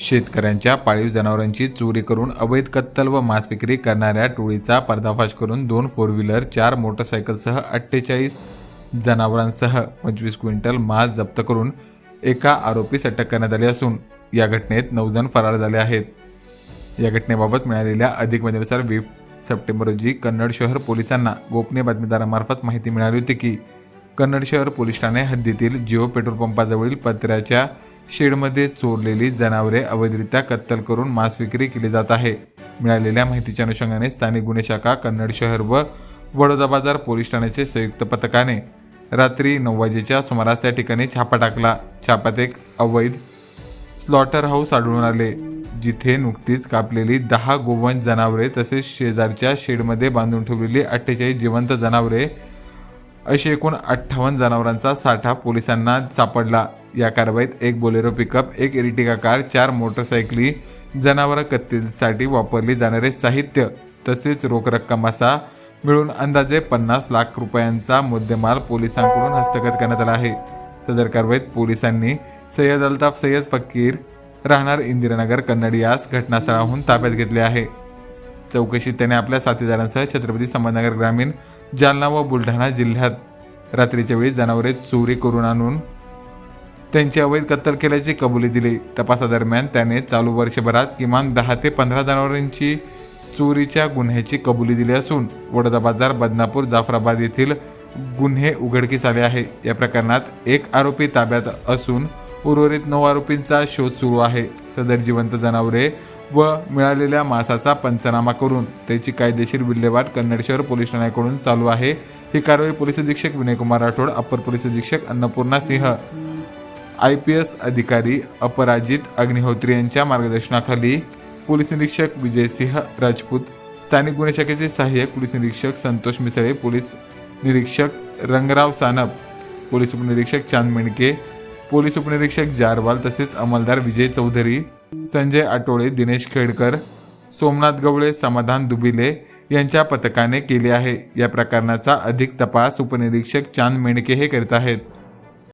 शेतकऱ्यांच्या पाळीव जनावरांची चोरी करून अवैध कत्तल व मांस विक्री करणाऱ्या टोळीचा पर्दाफाश करून दोन फोर व्हीलर चार मोटरसायकलसह अठ्ठेचाळीस जनावरांसह पंचवीस क्विंटल मांस जप्त करून एका आरोपीस अटक करण्यात आली असून या घटनेत नऊ जण फरार झाले आहेत. या घटनेबाबत मिळालेल्या अधिक माहितीनुसार वीस सप्टेंबर रोजी कन्नड शहर पोलिसांना गोपनीय बातमीदारामार्फत माहिती मिळाली होती की कन्नड शहर पोलीस ठाणे हद्दीतील जिओ पेट्रोल पंपाजवळील पत्र्याच्या शेडमध्ये चोरलेली जनावरे अवैधरित्या कत्तल करून मांस विक्री केली जात आहे. मिळालेल्या माहितीच्या अनुषंगाने स्थानिक गुन्हे शाखा कन्नड शहर व वडोदा बाजार पोलीस ठाण्याचे संयुक्त पथकाने रात्री नऊ वाजेच्या सुमारास त्या ठिकाणी छापा टाकला. छापात एक अवैध स्लॉटर हाऊस आढळून आले जिथे नुकतीच कापलेली दहा गोवंश जनावरे तसेच शेजारच्या शेडमध्ये बांधून ठेवलेली अठ्ठेचाळीस जिवंत जनावरे असे एकूण अठ्ठावन्न जनावरांचा साठा पोलिसांना सापडला. या कारवाईत एक बोलेरो पिकअप एक इरिटिका कार चार मोटरसायकली जनावरं कत्तीसाठी वापरली जाणारे साहित्य तसेच रोख रक्कम असा मिळून अंदाजे पन्नास लाख रुपयांचा मुद्देमाल पोलिसांकडून हस्तगत करण्यात आला आहे. सदर कारवाईत पोलिसांनी सय्यद अल्ताफ सय्यद फकीर राहणार इंदिरानगर कन्नड यास घटनास्थळाहून ताब्यात घेतले आहे. चौकशीत त्याने आपल्या साथीदारांसह छत्रपती संभाजीनगर ग्रामीण जालना व बुलढाणा जिल्ह्यात रात्रीच्या वेळी जनावरे चोरी करून आणून त्यांची अवैध कत्तल केल्याची कबुली दिली. तपासादरम्यान त्याने चालू वर्षभरात किमान दहा ते पंधरा जनावरांची चोरीच्या गुन्ह्याची कबुली दिली असून वडोदा बाजार बदनापूर जाफराबाद येथील गुन्हे उघडकीस आले आहे. या प्रकरणात एक आरोपी ताब्यात असून उर्वरित नऊ आरोपींचा शोध सुरू आहे. सदर जिवंत जनावरे व मिळालेल्या मासाचा पंचनामा करून त्याची कायदेशीर विल्हेवाट कन्नड शहर पोलीस ठाण्याकडून चालू आहे. ही कारवाई पोलीस अधीक्षक विनयकुमार राठोड अप्पर पोलीस अधीक्षक Annapurna Singh I P S अधिकारी अपराजित अग्निहोत्री यांच्या मार्गदर्शनाखाली पोलीस निरीक्षक विजयसिंह राजपूत स्थानिक गुन्हे शाखेचे सहाय्यक पोलीस निरीक्षक संतोष मिसळे पोलीस निरीक्षक रंगराव सानप पोलीस उपनिरीक्षक चांद मेणके पोलीस उपनिरीक्षक जारवाल तसेच अंमलदार विजय चौधरी संजय आटोळे दिनेश खेडकर सोमनाथ गवळे समाधान दुबिले यांच्या पथकाने केले आहे. या प्रकरणाचा अधिक तपास उपनिरीक्षक चांद मेणके हे करीत आहेत.